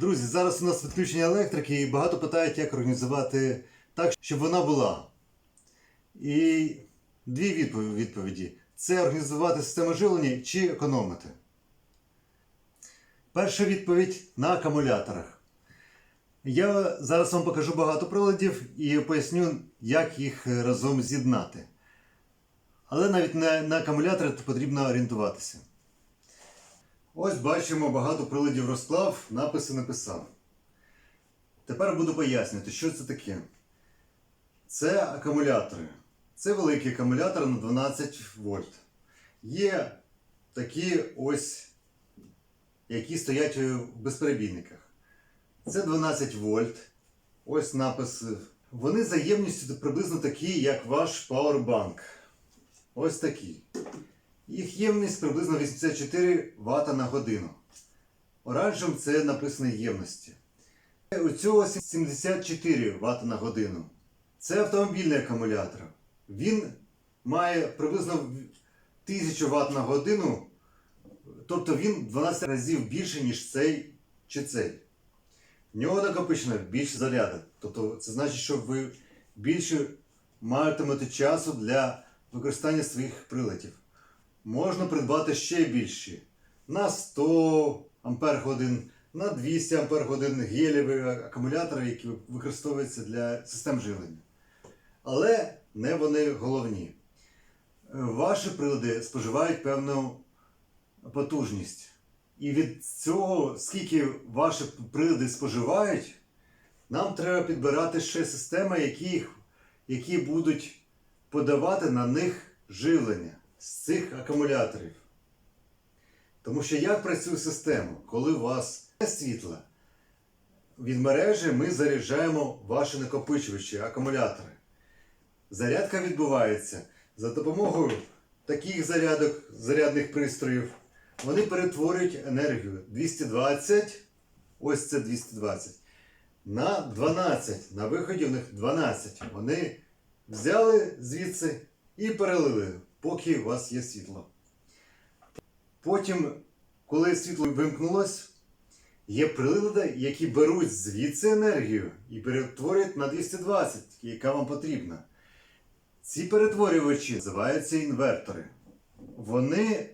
Друзі, зараз у нас відключення електрики і багато питають, як організувати так, щоб вона була. І дві відповіді. Це організувати систему живлення чи економити. Перша відповідь на акумуляторах. Я зараз вам покажу багато приладів і поясню, як їх разом з'єднати. Але навіть на, на акумулятори потрібно орієнтуватися. Ось бачимо багато приладів розклав, написи написав. Тепер буду пояснювати, що це таке. Це акумулятори. Це великий акумулятор на 12 вольт. Є такі ось, які стоять у безперебійниках. Це 12 вольт. Ось напис. Вони за ємністю приблизно такі, як ваш Powerbank. Ось такі. Їх ємність приблизно 84 Вт на годину. Оранжем це написано ємності. У цього 74 Вт на годину. Це автомобільний акумулятор. Він має приблизно 1000 Вт на годину. Тобто він 12 разів більше, ніж цей чи цей. В нього накопичено більше заряду. Тобто це значить, що ви більше матимете часу для використання своїх приладів. Можна придбати ще більші. На 100 Ампер на 200 Ампер годин акумулятори, які використовуються для систем живлення. Але не вони головні. Ваші прилади споживають певну потужність. І від цього, скільки ваші прилади споживають, нам треба підбирати ще системи, які, які будуть подавати на них живлення з цих акумуляторів. Тому що як працює система, коли у вас є світло, від мережі ми заряджаємо ваші накопичувачі, акумулятори. Зарядка відбувається за допомогою таких зарядок, зарядних пристроїв. Вони перетворюють енергію 220, ось це 220, на 12. На виході в них 12. Вони взяли звідси і перелили, поки у вас є світло. Потім, коли світло вимкнулось, є прилади, які беруть звідси енергію і перетворюють на 220, яка вам потрібна. Ці перетворювачі називаються інвертори. Вони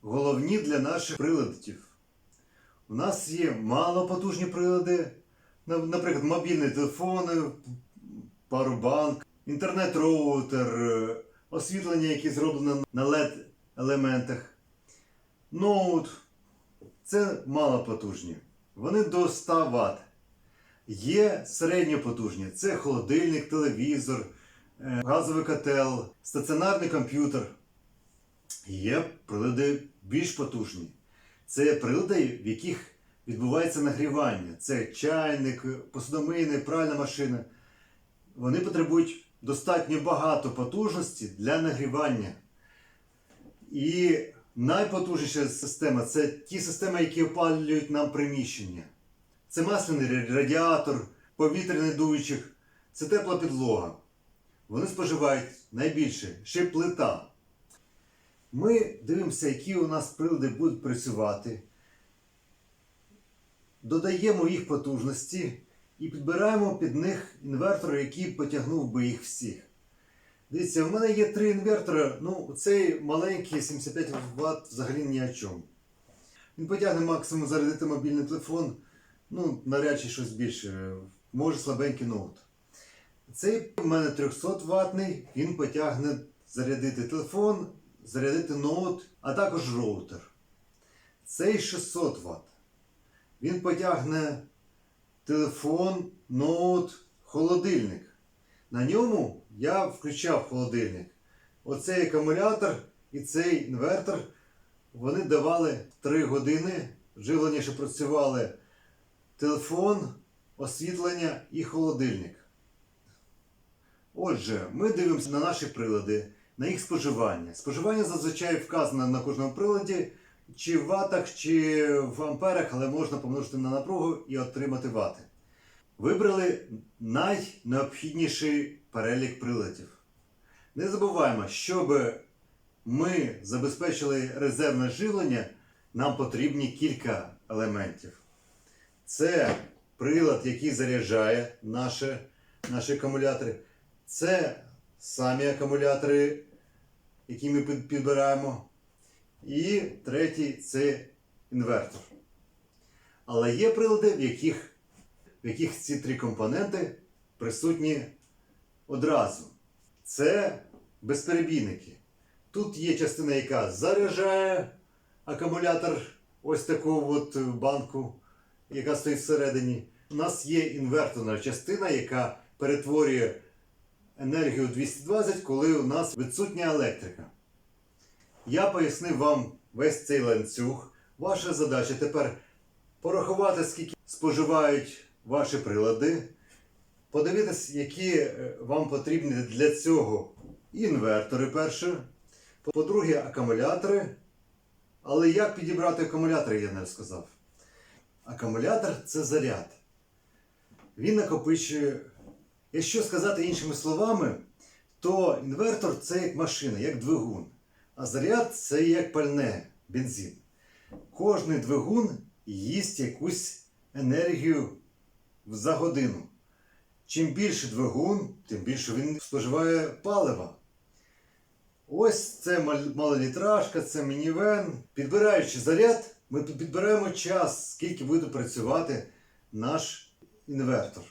головні для наших приладів. У нас є малопотужні прилади, наприклад, мобільні телефони, парубанк, інтернет-роутер, освітлення, яке зроблено на LED-елементах. Ноут. Це малопотужні. Вони до 100 Вт. Є середньопотужні. Це холодильник, телевізор, е, газовий котел, стаціонарний комп'ютер. Є прилади більш потужні. Це прилади, в яких відбувається нагрівання. Це чайник, посудомийна, пральна машина. Вони потребують достатньо багато потужності для нагрівання. І найпотужніша система це ті системи, які опалюють нам приміщення. Це масляний радіатор, повітряний дуючих, це тепла підлога. Вони споживають найбільше, ще плита. Ми дивимося, які у нас прилади будуть працювати. Додаємо їх потужності і підбираємо під них інвертор, який потягнув би їх всіх. Дивіться, у мене є три інвертори. Ну, цей маленький 75 Вт взагалі ні о чому. Він потягне максимум зарядити мобільний телефон, ну, навряд чи щось більше, може слабенький ноут. Цей у мене 300 ватний, він потягне зарядити телефон, зарядити ноут, а також роутер. Цей 600 Вт. Він потягне телефон, ноут, холодильник. На ньому я включав холодильник. Оцей акумулятор і цей інвертор вони давали 3 години живлення, що працювали телефон, освітлення і холодильник. Отже, ми дивимося на наші прилади, на їх споживання. Споживання зазвичай вказано на кожному приладі, чи в ватах, чи в амперах, але можна помножити на напругу і отримати вати. Вибрали найнеобхідніший перелік приладів. Не забуваємо, щоб ми забезпечили резервне живлення, нам потрібні кілька елементів. Це прилад, який заряджає наші, наші акумулятори. Це самі акумулятори, які ми підбираємо. І третій це інвертор. Але є прилади, в яких, в яких ці три компоненти присутні одразу. Це безперебійники. Тут є частина, яка заряджає акумулятор, ось таку от банку, яка стоїть всередині. У нас є інверторна частина, яка перетворює енергію 220, коли у нас відсутня електрика. Я пояснив вам весь цей ланцюг. Ваша задача тепер порахувати, скільки споживають ваші прилади, подивитись, які е, вам потрібні для цього інвертори перше, по-друге, акумулятори. Але як підібрати акумулятори, я не розказав. Акумулятор це заряд. Він накопичує. Якщо сказати іншими словами, то інвертор це як машина, як двигун. А заряд це як пальне, бензин. Кожний двигун їсть якусь енергію за годину. Чим більше двигун, тим більше він споживає палива. Ось це малолітражка, це мінівен. Підбираючи заряд, ми підбираємо час, скільки буде працювати наш інвертор.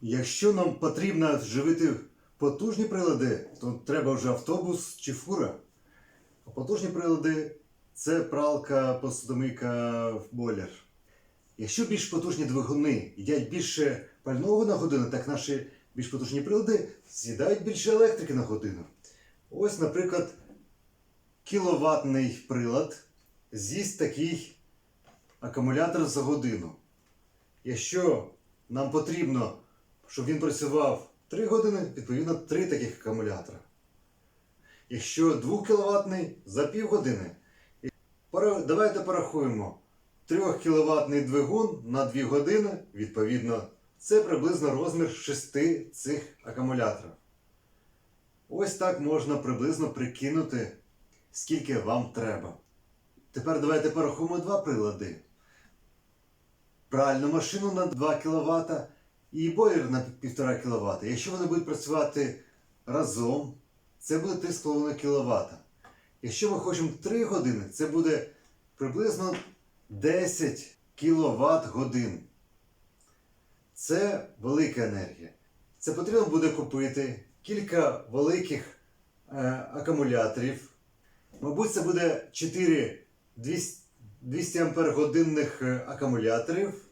Якщо нам потрібно живити потужні прилади, то треба вже автобус чи фура. Потужні прилади це пралка, посудомийка, бойлер. Якщо більш потужні двигуни їдять більше пального на годину, так наші більш потужні прилади з'їдають більше електрики на годину. Ось, наприклад, кіловатний прилад з'їсть такий акумулятор за годину. Якщо нам потрібно, щоб він працював 3 години, відповідно 3 таких акумулятора. Якщо 2 кВт за півгодини. Давайте порахуємо. 3 кВт двигун на 2 години, відповідно, це приблизно розмір 6 цих акумуляторів. Ось так можна приблизно прикинути, скільки вам треба. Тепер давайте порахуємо два прилади. Пральну машину на 2 кВт і бойлер на 1,5 кВт. Якщо вони будуть працювати разом, це буде 3,5 кВт. Якщо ми хочемо 3 години, це буде приблизно 10 кВт годин. Це велика енергія. Це потрібно буде купити кілька великих е, акумуляторів. Мабуть, це буде 4 200, 200 ампер годинних е, акумуляторів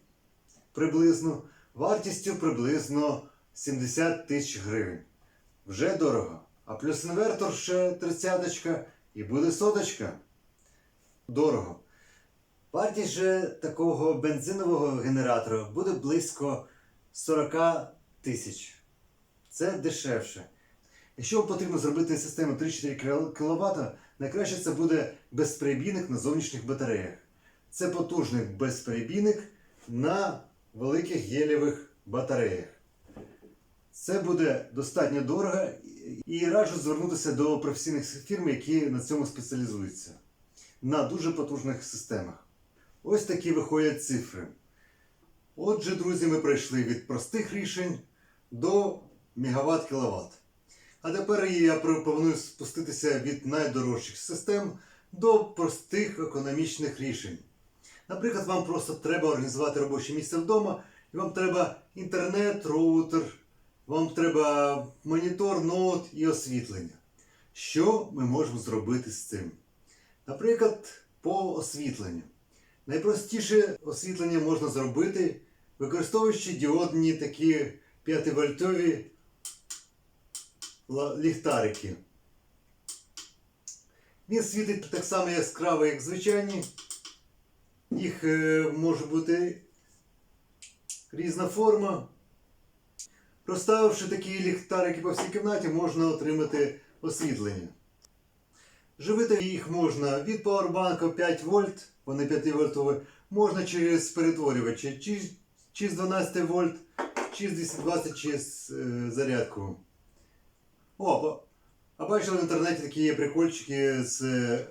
приблизно, вартістю приблизно 70 тисяч гривень. Вже дорого. А плюс інвертор ще тридцяточка і буде соточка. Дорого. Вартість же такого бензинового генератора буде близько 40 тисяч. Це дешевше. Якщо вам потрібно зробити систему 3-4 кВт, найкраще це буде безперебійник на зовнішніх батареях. Це потужний безперебійник на великих гелєвих батареях. Це буде достатньо дорого і раджу звернутися до професійних фірм, які на цьому спеціалізуються на дуже потужних системах. Ось такі виходять цифри. Отже, друзі, ми пройшли від простих рішень до мегаватт кіловат. А тепер я пропоную спуститися від найдорожчих систем до простих економічних рішень. Наприклад, вам просто треба організувати робоче місце вдома, і вам треба інтернет, роутер, вам треба монітор, ноут і освітлення. Що ми можемо зробити з цим? Наприклад, по освітленню. Найпростіше освітлення можна зробити, використовуючи діодні такі 5-вольтові ліхтарики. Він світить так само яскраво, як звичайні. Їх е, може бути різна форма. Розставивши такі ліхтарики по всій кімнаті, можна отримати освітлення. Живити їх можна від пауербанку 5 вольт, вони 5 вольтові, можна через перетворювачі, чи, чи з 12 вольт, чи з 220, чи з е, зарядку. О, а бачили в інтернеті такі є прикольчики з е,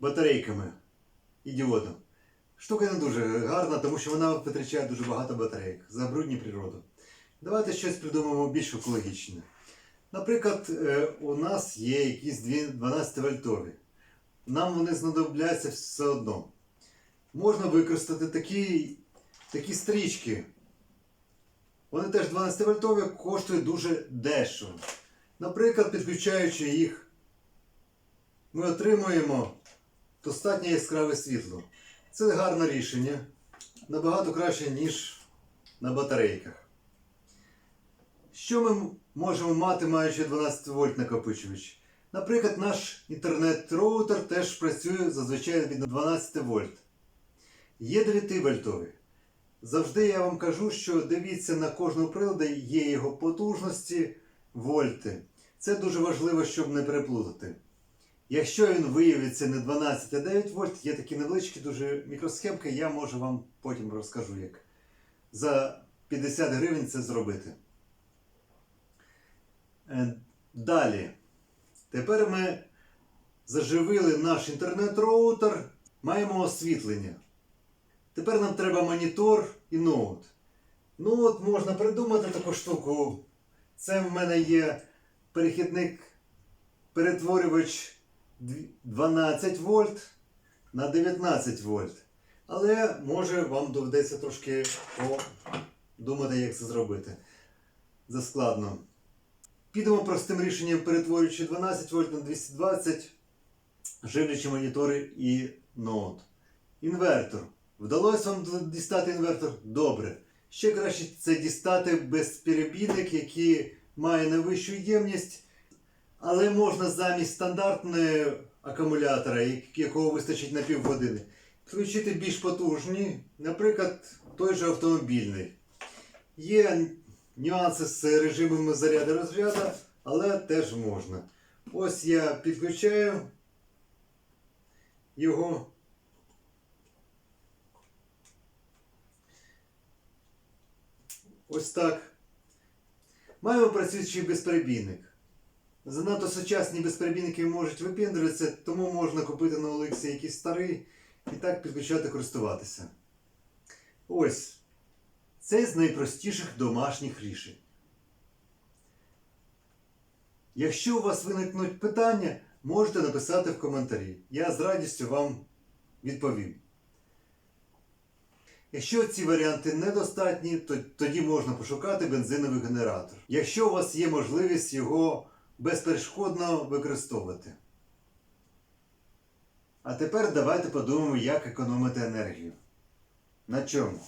батарейками і. Штука не дуже гарна, тому що вона витрачає дуже багато батарейок, забруднює природу. Давайте щось придумаємо більш екологічне. Наприклад, е, у нас є якісь 12 вольтові. Нам вони знадобляться все одно. Можна використати такі, такі стрічки. Вони теж 12 вольтові, коштують дуже дешево. Наприклад, підключаючи їх, ми отримуємо достатньо яскраве світло. Це гарне рішення. Набагато краще, ніж на батарейках. Що ми можемо мати, маючи 12 вольт накопичувач? Наприклад, наш інтернет-роутер теж працює зазвичай від 12 вольт. Є 9 вольтові. Завжди я вам кажу, що дивіться на кожного приладу, є його потужності, вольти. Це дуже важливо, щоб не переплутати. Якщо він виявиться не 12, а 9 вольт, є такі невеличкі дуже мікросхемки, я можу вам потім розкажу, як за 50 гривень це зробити. Е, Далі. Тепер ми заживили наш інтернет-роутер, маємо освітлення. Тепер нам треба монітор і ноут. Ну от можна придумати таку штуку. Це в мене є перехідник перетворювач 12 вольт на 19 вольт. Але може вам доведеться трошки подумати, як це зробити. Заскладно. Підемо простим рішенням, перетворюючи 12 вольт на 220, живлячи монітори і ноут. Інвертор. Вдалося вам дістати інвертор? Добре. Ще краще це дістати безперебійник, який має найвищу ємність, але можна замість стандартного акумулятора, якого вистачить на півгодини, включити більш потужні, наприклад, той же автомобільний. Є нюанси з режимами заряду розряду, але теж можна. Ось я підключаю його. Ось так. Маємо працюючий безперебійник. Занадто сучасні безперебійники можуть випіндрюватися, тому можна купити на Олексі якийсь старий і так підключати користуватися. Ось. Це з найпростіших домашніх рішень. Якщо у вас виникнуть питання, можете написати в коментарі. Я з радістю вам відповім. Якщо ці варіанти недостатні, то тоді можна пошукати бензиновий генератор. Якщо у вас є можливість його безперешкодно використовувати. А тепер давайте подумаємо, як економити енергію. На чому?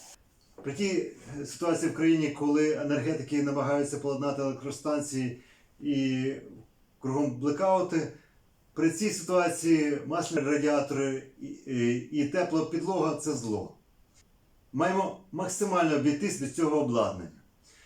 При тій е, ситуації в країні, коли енергетики намагаються поладнати електростанції і кругом блекаути, при цій ситуації масляні радіатори і, і, і тепла підлога це зло. Маємо максимально обійтись без цього обладнання.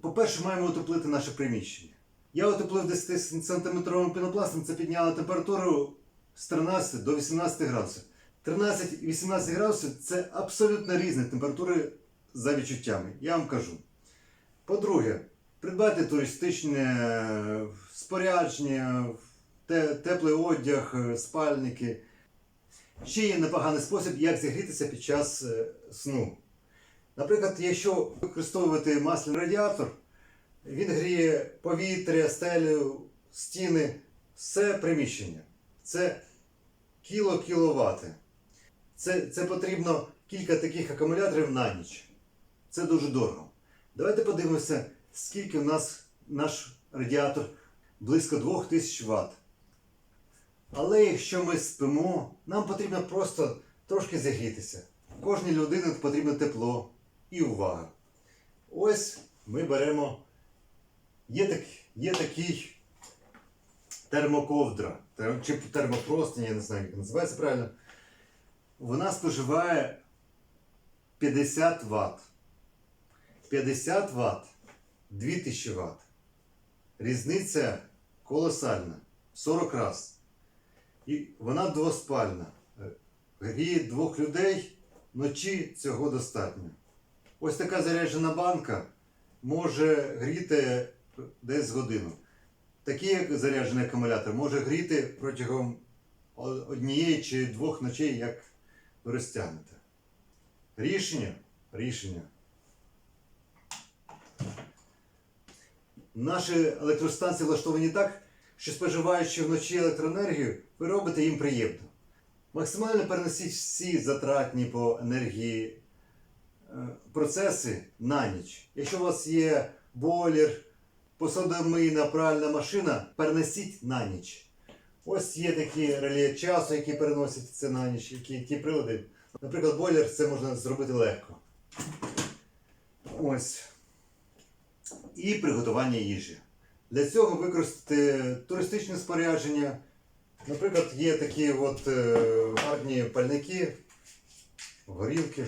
По-перше, маємо утеплити наше приміщення. Я утеплив 10 сантиметровим пінопластом, це підняло температуру з 13 до 18 градусів. 13 і 18 градусів це абсолютно різні температури за відчуттями. Я вам кажу. По-друге, придбати туристичне е, спорядження, те- теплий одяг, е, спальники. Ще є непоганий спосіб, як зігрітися під час е, сну. Наприклад, якщо використовувати масляний радіатор, він гріє повітря, стелю, стіни, все приміщення. Це кіло кіловати. Це, це потрібно кілька таких акумуляторів на ніч. Це дуже дорого. Давайте подивимося, скільки у нас наш радіатор близько 2000 Вт. Але якщо ми спимо, нам потрібно просто трошки зігрітися. Кожній людині потрібно тепло і увага. Ось ми беремо. Є, так, є такий термоковдра, чи термопростень, я не знаю, як називається правильно. Вона споживає 50 Вт. 50 Вт 2000 Вт. Різниця колосальна. 40 раз. І вона двоспальна. Гріє двох людей, вночі цього достатньо. Ось така заряджена банка може гріти десь годину. Такий заряджений акумулятор може гріти протягом однієї чи двох ночей, як ви розтягнете. Рішення. Рішення. Наші електростанції влаштовані так, що споживаючи вночі електроенергію, ви робите їм приємно. Максимально переносіть всі затратні по енергії е, процеси на ніч. Якщо у вас є бойлер, посудомийна пральна машина, перенесіть на ніч. Ось є такі реле часу, які переносять це на ніч, які, які прилади. Наприклад, бойлер це можна зробити легко. Ось. І приготування їжі. Для цього використати туристичне спорядження. Наприклад, є такі от е, гарні пальники, горілки,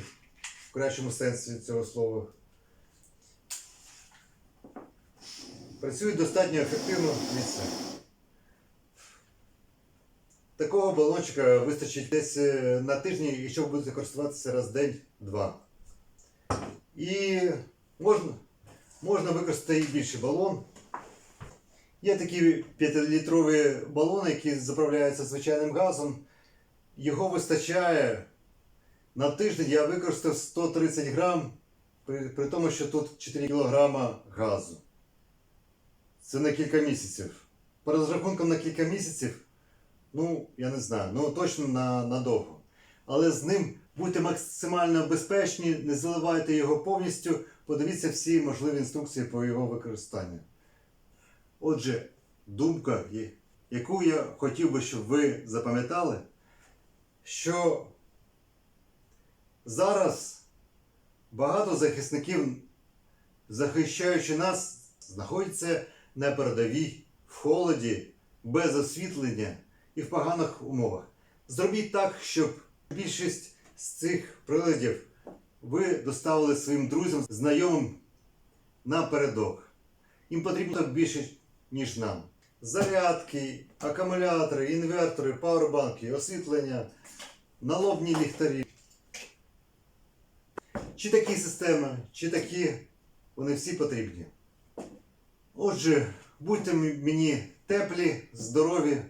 в кращому сенсі цього слова. Працюють достатньо ефективно місце. Такого балончика вистачить десь е, на тижні, якщо ви будете користуватися раз в день-два. І можна, можна використати і більший балон. Є такі 5-літрові балони, які заправляються звичайним газом. Його вистачає на тиждень я використав 130 грам, при, при тому, що тут 4 кілограма газу. Це на кілька місяців. По розрахункам на кілька місяців, ну, я не знаю, ну точно на, надовго. Але з ним будьте максимально безпечні, не заливайте його повністю, подивіться всі можливі інструкції по його використанню. Отже, думка, яку я хотів би, щоб ви запам'ятали, що зараз багато захисників, захищаючи нас, знаходяться на передовій, в холоді, без освітлення і в поганих умовах. Зробіть так, щоб більшість з цих приладів ви доставили своїм друзям, знайомим напередок. Їм потрібно більше, ніж нам. Зарядки, акумулятори, інвертори, пауербанки, освітлення, налобні ліхтарі. Чи такі системи, чи такі, вони всі потрібні. Отже, будьте мені теплі, здорові,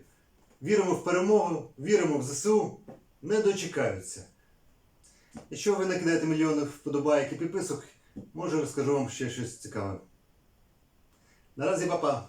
віримо в перемогу, віримо в ЗСУ, не дочекаються. Якщо ви накидаєте мільйони вподобайок і підписок, може розкажу вам ще щось цікаве. Наразі, папа.